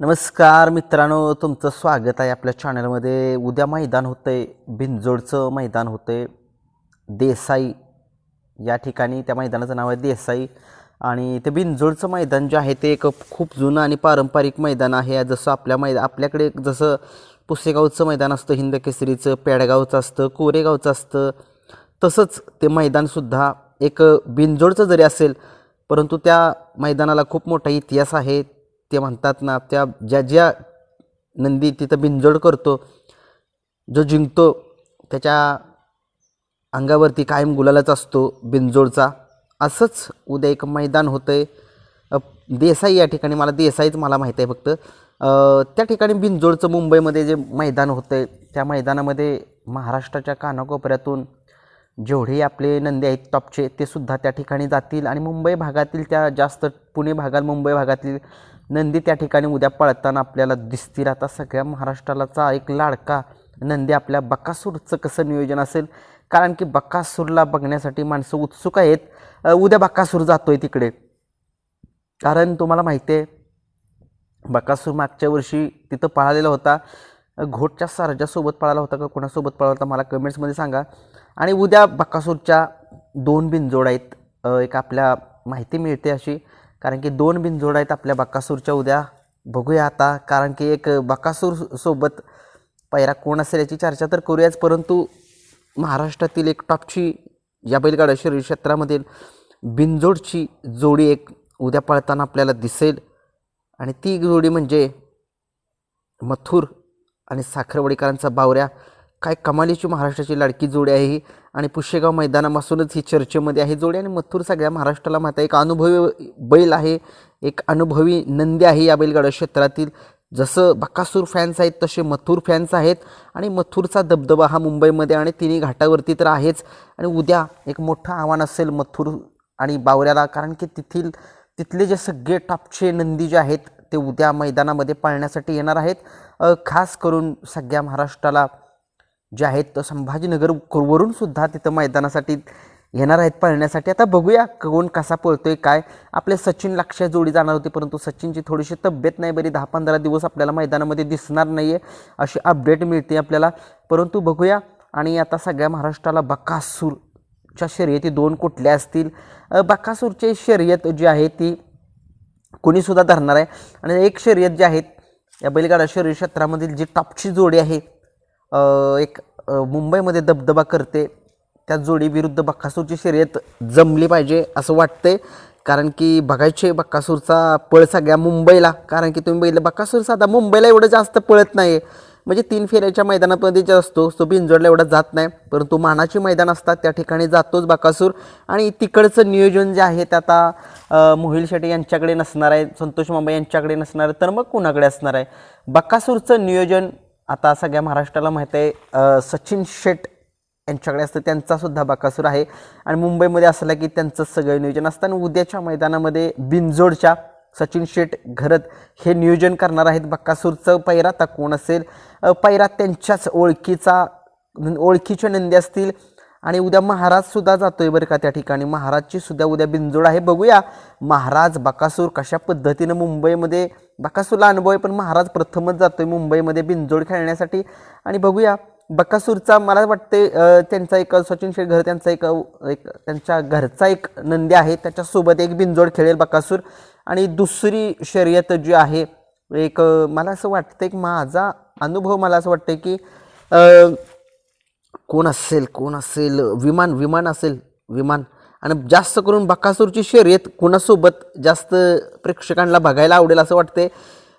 नमस्कार मित्रांनो तुमचं स्वागत आहे आपल्या चॅनलमध्ये उद्या मैदान होतं आहे भिंजोडचं मैदान होतं आहे देसाई या ठिकाणी त्या मैदानाचं नाव आहे देसाई. आणि ते बिंजोडचं मैदान जे आहे ते एक खूप जुनं आणि पारंपरिक मैदान आहे. जसं आपल्या मैदा आपल्याकडे जसं पुसेगावचं मैदान असतं हिंद केसरीचं पेडगावचं असतं कोरेगावचं असतं तसंच ते मैदानसुद्धा एक बिंजोडचं जरी असेल परंतु त्या मैदानाला खूप मोठा इतिहास आहे. ते म्हणतात ना त्या ज्या ज्या नंदी तिथं बिंजोड करतो जो जिंकतो त्याच्या अंगावरती कायम गुलालाच असतो बिंजोडचा असंच उद्या एक मैदान होतं आहे देसाई या ठिकाणी मला देसाईच मला माहीत आहे फक्त. त्या ठिकाणी बिंजोडचं मुंबईमध्ये जे मैदान होतं आहे त्या मैदानामध्ये महाराष्ट्राच्या कानाकोपऱ्यातून जेवढे आपले नंदी आहेत टॉपचे ते सुद्धा त्या ठिकाणी जातील. आणि मुंबई भागातील त्या जास्त पुणे भागात मुंबई भागातील नंदी त्या ठिकाणी उद्या पळताना आपल्याला दिसतील. आता सगळ्या महाराष्ट्रालाचा एक लाडका नंदी आपल्या बकासूरचं कसं नियोजन असेल? कारण की बकासूरला बघण्यासाठी माणसं उत्सुक आहेत. उद्या बकासूर जातो आहे तिकडे. कारण तुम्हाला माहिती आहे बकासूर मागच्या वर्षी तिथं पळालेला होता. घोटच्या सारजासोबत पळाला होता का? कोणासोबत पळाला होता? मला कमेंट्समध्ये सांगा. आणि उद्या बकासूरच्या दोन बिनजोड आहेत. एक आपल्या माहिती मिळते अशी. कारण की दोन बिनजोड आहेत आपल्या बकासूरच्या उद्या. बघूया आता कारण की एक बकासूर सोबत पैरा कोण असेल याची चर्चा तर करूयाच परंतु महाराष्ट्रातील एक टॉपची या बैलगाडा शरीर क्षेत्रामधील बिनजोडची जोडी एक उद्या पळताना आपल्याला दिसेल. आणि ती जोडी म्हणजे मथुर आणि साखरवडीकरांचा बावऱ्या. काय कमालीची महाराष्ट्राची लाडकी जोडी आहे ही. आणि पुष्यगाव मैदानापासूनच ही चर्चेमध्ये आहे जोडी. आणि मथुर सगळ्या महाराष्ट्राला माहिती आहे एक अनुभवी बैल आहे. एक अनुभवी नंदी आहे या बैलगाडा क्षेत्रातील. जसं बकासूर फॅन्स आहेत तसे मथुर फॅन्स आहेत. आणि मथुरचा दबदबा हा मुंबईमध्ये आणि तिन्ही घाटावरती तर आहेच. आणि उद्या एक मोठं आव्हान असेल मथुर आणि बावऱ्याला. कारण की तिथील तिथले जे सगळे टॉपचे नंदी जे आहेत ते उद्या मैदानामध्ये पाळण्यासाठी येणार आहेत. खास करून सगळ्या महाराष्ट्राला जे आहेत तर संभाजीनगर वरून सुद्धा तिथं मैदानासाठी येणार आहेत पळण्यासाठी. आता बघूया कोण कसा पळतोय काय? आपले सचिन लक्षात जोडी जाणार होती परंतु सचिनची थोडीशी तब्येत नाही बरी. दहा पंधरा दिवस आपल्याला मैदानामध्ये दिसणार नाही आहे अशी अपडेट मिळते आपल्याला. परंतु बघूया. आणि आता सगळ्या महाराष्ट्राला बकासूरच्या शर्यती दोन कुठल्या असतील? बकासूरची शर्यत जी आहे ती कोणीसुद्धा धरणार आहे. आणि एक शर्यत जी आहेत या बैलगाडा शर्यत क्षेत्रामधील जी टॉपची जोडी आहे एक मुंबईमध्ये दबदबा करते. त्या जोडीविरुद्ध बक्कासूरची शर्यत जमली पाहिजे असं वाटतंय. कारण की बघायचे बक्कासूरचा पळ सगळ्या मुंबईला. कारण की तुम्ही बघितलं बक्कासूर साधा मुंबईला एवढं जास्त पळत नाही म्हणजे तीन फेऱ्याच्या मैदानामध्ये जे असतो तो बिंजोडला एवढा जात नाही. परंतु मानाची मैदान असतात त्या ठिकाणी जातोच बकासूर आणि तिकडचं नियोजन जे आहे ते आता मोहिल शेट्टी यांच्याकडे नसणार आहे संतोष मामा यांच्याकडे नसणार आहे तर मग कुणाकडे असणार आहे? बकासूरचं नियोजन आता सगळ्या महाराष्ट्राला माहीत आहे सचिन शेट यांच्याकडे असतं त्यांचासुद्धा बकासूर आहे. आणि मुंबईमध्ये असलं की त्यांचं सगळं नियोजन असतं आणि उद्याच्या मैदानामध्ये बिनजोडच्या सचिन शेट घरत हे नियोजन करणार आहेत बक्कासूरचं पैरा आता कोण असेल? पैरा त्यांच्याच ओळखीचा ओळखीचे नंदी असतील. आणि उद्या महाराज सुद्धा जातोय बरं का त्या ठिकाणी. महाराजची सुद्धा उद्या बिंजोड आहे. बघूया महाराज बकासूर कशा पद्धतीनं मुंबईमध्ये बकासूरला अनुभव आहे पण महाराज प्रथमच जातोय मुंबईमध्ये बिंजोड खेळण्यासाठी. आणि बघूया बकासूरचा मला वाटते त्यांचा एक सचिन शेठ घर त्यांचा एक एक त्यांच्या घरचा एक नंदी आहे. त्याच्यासोबत एक बिंजोड खेळेल बकासूर. आणि दुसरी शर्यत जी आहे एक मला असं वाटतं एक माझा अनुभव मला असं वाटतं की कोण असेल कोण असेल विमान विमान असेल विमान. आणि जास्त करून बकासूरची शर्यत कोणासोबत जास्त प्रेक्षकांना बघायला आवडेल असं वाटते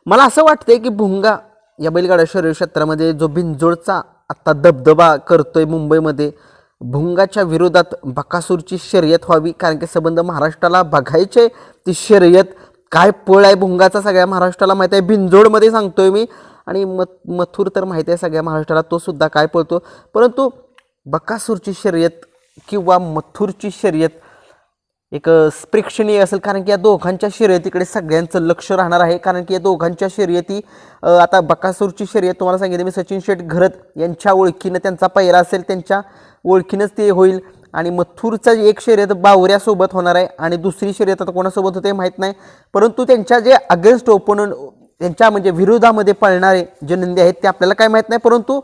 मला असं वाटते की भुंगा या बैलगाडा शर्यत क्षेत्रामध्ये जो बिंजोडचा आत्ता दबदबा करतोय मुंबईमध्ये भुंगाच्या विरोधात बकासूरची शर्यत व्हावी कारण की संबंध महाराष्ट्राला बघायचे ती शर्यत काय पळ आहे भुंगाचा सगळ्या महाराष्ट्राला माहीत आहे. बिनजोडमध्ये सांगतोय मी. आणि मथ मथुर तर माहिती आहे सगळ्या महाराष्ट्राला तो सुद्धा काय पळतो परंतु बकासूरची शर्यत किंवा मथुरची शर्यत एक प्रेक्षणीय असेल कारण की या दोघांच्या शर्यतीकडे सगळ्यांचं लक्ष राहणार आहे. कारण की या दोघांच्या शर्यती आता बकासूरची शर्यत तुम्हाला सांगितलं मी सचिन शेठ घरत यांच्या ओळखीनं त्यांचा पहिरा असेल त्यांच्या ओळखीनंच ते होईल. आणि मथुरचा एक शर्यत बावऱ्यासोबत होणार आहे आणि दुसरी शर्यत आता कोणासोबत होते माहीत नाही. परंतु त्यांच्या जे अगेन्स्ट ओपोनंट त्यांच्या म्हणजे विरोधामध्ये पळणारे जे नंदी आहेत ते आपल्याला काय माहीत नाही परंतु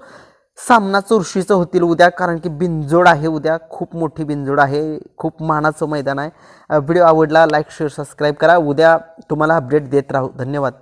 सामना चुरशीचं होतील उद्या कारण की बिनजोड आहे उद्या. खूप मोठी बिंजोड आहे खूप मानाचं मैदान आहे. व्हिडिओ आवडला लाईक शेअर सबस्क्राईब करा. उद्या तुम्हाला अपडेट देत राहू. धन्यवाद.